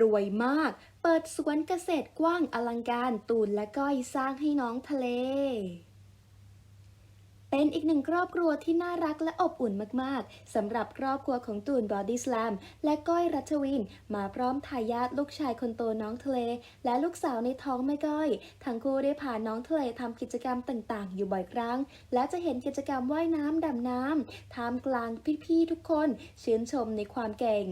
รวยมาก เปิดสวนเกษตรกว้างอลังการตูนและก้อยสร้างให้น้องทะเล เป็นอีกหนึ่งครอบครัวที่น่ารักและอบอุ่นมากๆสำหรับครอบครัวของตูนบอดี้ส a ลมและก้อยรัชวิน มาพร้อมทายาทลูกชายคนโตน้องทะเล และลูกสาวในท้องแม่ก้อย ทั้งคู่ได้พาน้องทะเลทำกิจกรรมต่างๆ อยู่บ่อยครั้ง และจะเห็นกิจกรรมว่ายน้ำดำน้ำท่ามกลางพี่ๆทุกคนชื่นชมในความเก่ง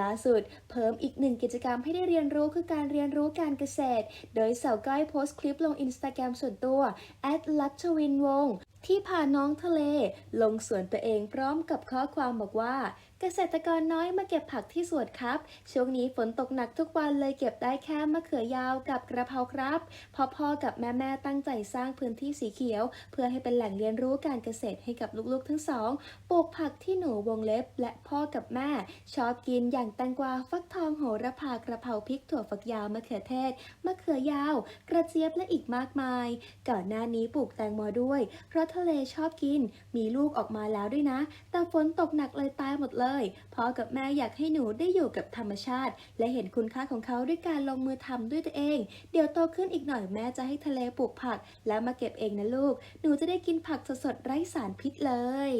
ล่าสุด เพิ่มอีกหนึ่งกิจกรรมให้ได้เรียนรู้คือการเรียนรู้การเกษตร โดยสาวก้อยโพสต์คลิปลงอินสตาแกรมส่วนตัวแอดลัชวินวงที่พาน้องทะเล ลงสวนตัวเองพร้อมกับข้อความบอกว่า เกษตรกรน้อยมาเก็บผักที่สวนครับ ช่วงนี้ฝนตกหนักทุกวันเลยเก็บได้แค่มะเขือยาวกับกระเพราครับพอพ่อกับแม่แม่ๆตั้งใจสร้างพื้นที่สีเขียว เพื่อให้เป็นแหล่งเรียนรู้การเกษตรให้กับลูกๆทั้งสองปลูกผักที่หนูวงเล็บ และพ่อกับแม่ ชอบกินอย่างแตงกวาฟักทองโหระพากระเพราพริกถั่วฝักยาวมะเขือเทศมะเขือยาว กระเจี๊ยบและอีกมากมาย ก่อนหน้านี้ปลูกแตงโมด้วยเพราะทะเลชอบกิน มีลูกออกมาแล้วด้วยนะ แต่ฝนตกหนักเลยตายหมดเลยพ่อกับแม่อยากให้หนูได้อยู่กับธรรมชาติ และเห็นคุณค่าของเขาด้วยการลงมือทำด้วยตัวเอง เดี๋ยวโตขึ้นอีกหน่อยแม่จะให้ทะเลปลูกผัก แล้วมาเก็บเองนะลูก หนูจะได้กินผักสดๆไร้สารพิษเลย